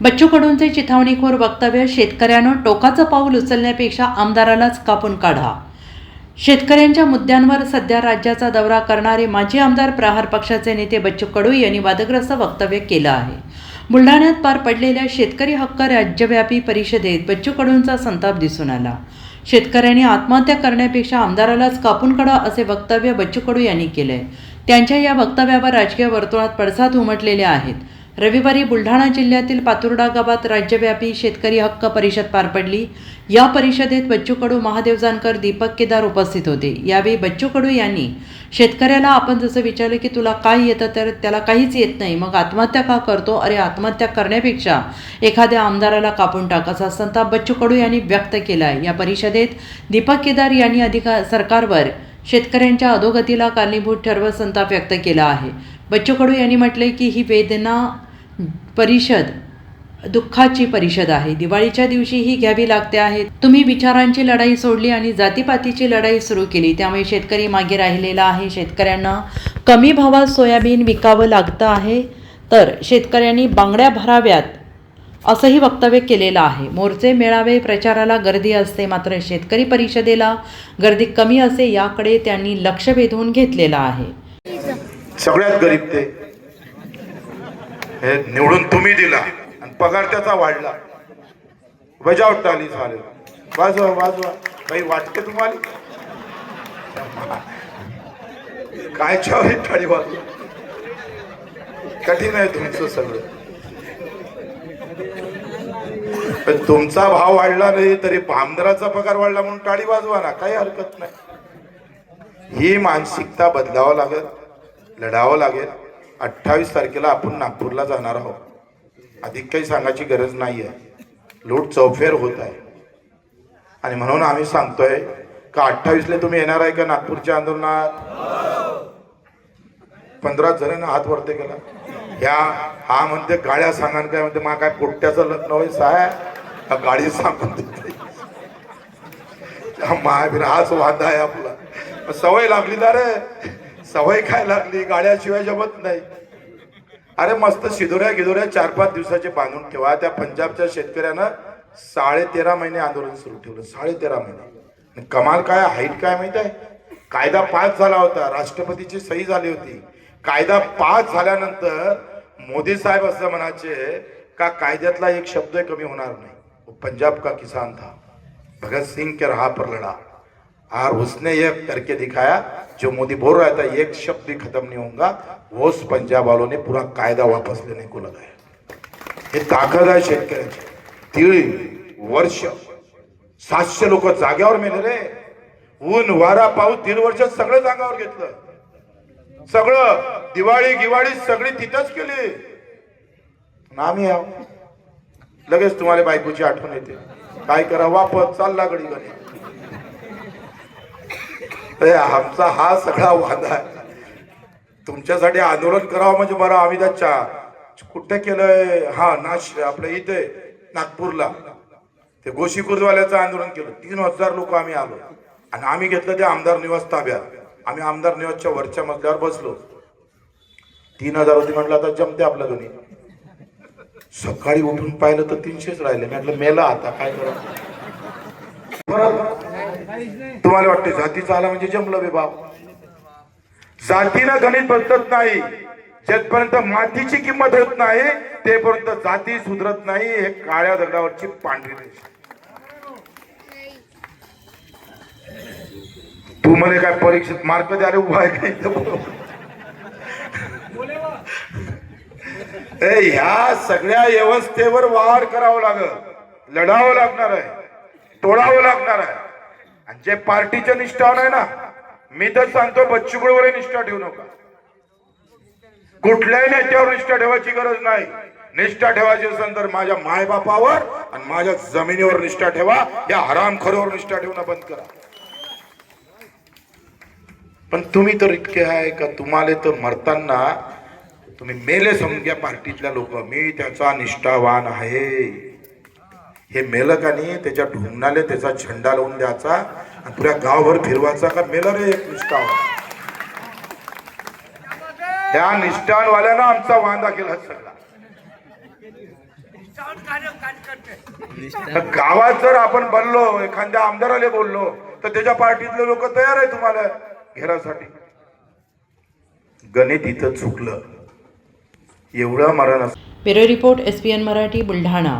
बच्चू कडूंचे चिथावणीखोर वक्तव्य शेतकऱ्यानं टोकाचं पाऊल उचलण्यापेक्षा आमदारालाच कापून काढा. शेतकऱ्यांच्या मुद्द्यांवर सध्या राज्याचा दौरा करणारे माजी आमदार प्रहार पक्षाचे नेते बच्चू कडू यांनी वादग्रस्त वक्तव्य केलं आहे. बुलढाण्यात पार पडलेल्या शेतकरी हक्क राज्यव्यापी परिषदेत बच्चू कडूंचा संताप दिसून आला. शेतकऱ्यांनी आत्महत्या करण्यापेक्षा आमदारालाच कापून काढा असे वक्तव्य बच्चू कडू यांनी केलंय. त्यांच्या या वक्तव्यावर राजकीय वर्तुळात पडसाद उमटलेले आहेत. रविवारी बुलढाणा जिल्ह्यातील पातुर्डा गावात राज्यव्यापी शेतकरी हक्क परिषद पार पडली. या परिषदेत बच्चू कडू महादेव जानकर दीपक केदार उपस्थित होते. यावेळी बच्चू कडू यांनी शेतकऱ्याला आपण जसं विचारलं की तुला काय येतं तर त्याला काहीच येत नाही. मग आत्महत्या का करतो? अरे आत्महत्या करण्यापेक्षा एखाद्या आमदाराला कापून टाक असा संताप बच्चू कडू यांनी व्यक्त केला आहे या परिषदेत दीपक केदार यांनी अधिका सरकारवर शेतकऱ्यांच्या अधोगतीला कारणीभूत ठरवत संताप व्यक्त केला आहे. बच्चू कडू यांनी म्हटले की ही वेदना परिषद दुःखाची परिषद आहे. दिवाळीच्या दिवशी ही घ्यावी लागते आहे. तुम्ही विचारांची लढाई सोडली आणि जातीपातीची लढाई सुरू केली. त्यामुळे शेतकरी मागे राहिलेला आहे. शेतकऱ्यांना कमी भावात सोयाबीन विकावं लागतं आहे. तर शेतकऱ्यांनी बांगड्या भराव्यात. असंही वक्तव्य केलेलं आहे. मोर्चे मेळावे प्रचाराला गर्दी असते मात्र शेतकरी परिषदेला गर्दी कमी असे याकडे त्यांनी लक्ष वेधून घेतलेलं आहे. सगळ्यात गरीब ते. हे निवडून तुम्ही दिला आणि पगार त्याचा वाढला. बजावट टाली झाले. वाजवा वाजवा. काही वाटते तुम्हाला? काय छावी टाळी वाजवा. कठीण आहे तुमचं सगळं. पण तुमचा भाव वाढला नाही तरी आमदाराचा पगार वाढला म्हणून टाळी वाजवा ना काही हरकत नाही. ही मानसिकता बदलावं लागेल लढावं लागेल. अठ्ठावीस तारखेला आपण नागपूरला जाणार आहोत. अधिक काही सांगायची गरज नाही आहे लूट चौफेर होत आहे. आणि म्हणून आम्ही सांगतोय का अठ्ठावीसला तुम्ही येणार आहे का नागपूरच्या आंदोलनात? पंधरा जणांना हात वरते केला. ह्या हा म्हणते गाड्या सांगा काय म्हणते मा काय पोट्ट्याचं लग्न होय साहेब? हा गाडी सांगून देते महावीर हाच वादा आहे आपला. सवय लागली ना रे. सवय काय लागली? गाड्याशिवाय जमत नाही. अरे मस्त शिदोऱ्या गिदोऱ्या चार पाच दिवसाचे बांधून ठेवा. त्या पंजाबच्या शेतकऱ्यानं साडे तेरा महिने आंदोलन सुरू ठेवलं. साडे तेरा महिने कमाल काय? हाईट काय माहीत आहे? कायदा पास झाला होता. राष्ट्रपतीची सही झाली होती. कायदा पास झाल्यानंतर मोदी साहेब असं म्हणायचे का कायद्यातला एक शब्द कमी होणार नाही. वो पंजाब का किसान था। भगत सिंह के राह पर लड़ा। और उसने ये करके दिखाया जो मोदी बोल रहा था एक शब्द भी खत्म नहीं होगा वो उस पंजाब वालों ने पूरा कायदा वापस लेने को लगाया। हे ताकद आहे शेतकऱ्याची दीड वर्ष सातशे लोक जाग्यावर मेले रे। ऊन वारा पाऊस दीड वर्ष सगळं जागावर घेतलं। सगळं दिवाळी गिवाळी सगळी तिथंच केली। आम्ही आहो लगेच तुम्हाला बायकोची आठवण येते. काय करा वापर चालला गडी गणे आमचा हा सगळा वादा आहे. तुमच्यासाठी आंदोलन करावं म्हणजे बरं आम्ही त्याच्या कुठे केलंय? हा नाश आपल्या इथे नागपूरला. ते गोशी आंदोलन केलं. तीन हजार लोक आम्ही आलो. आणि आम्ही घेतलं ते आमदार निवास ताब्यात. आम्ही आमदार निवासच्या वरच्या मजल्यावर बसलो. तीन हजार होती म्हटलं आता जमते आपल्या दोन्ही. सकाळी उठून पाहिलं तर तीनशेच राहिले. म्हटलं मेला आता काय करा? तुम्हाला वाटते जातीचा आला म्हणजे जमलं बे बाप. जातीनं गणित बदलत नाही. जेपर्यंत मातीची किंमत होत नाही तेपर्यंत जाती सुधरत नाही. हे काळ्या दगडावरची पांढरी रेषा. तू म्हणे काय परीक्षेत मार्क द्यायला उभा आहे का ह्या सगळ्या व्यवस्थेवर वार करावं लागल. लढावं लागणार आहे. तोडावं लागणार आहे. आणि जे पार्टीचे निष्ठावान आहे ना मी तर सांगतो बच्चूकडवर निष्ठा ठेवू नका. कुठल्याही नेत्यावर निष्ठा ठेवायची गरज नाही. निष्ठा ठेवायची असेल तर माझ्या मायबापावर आणि माझ्या जमिनीवर निष्ठा ठेवा. या हरामखोरीवर निष्ठा ठेवणं बंद करा. पण तुम्ही तर इतके आहे का? तुम्हाला तर मरताना तुम्ही मेले समजा पार्टीतल्या लोक मी त्याचा निष्ठावान आहे. हे मेलं का नाही त्याच्या ढुंगणाले त्याचा झेंडा लावून द्यायचा आणि पुऱ्या गावभर फिरवायचा का? मेलं रे एक निष्ठावान. त्या निष्ठावाल्यानं आमचा वांदा केला सगळा. गावात जर आपण बोललो एखाद्या आमदाराला बोललो तर त्याच्या पार्टीतले लोक तयार आहे तुम्हाला घेरासाठी. गणित इथं चुकलं. एवढा मारा नसतो bureau report S P N Marathi Buldhana.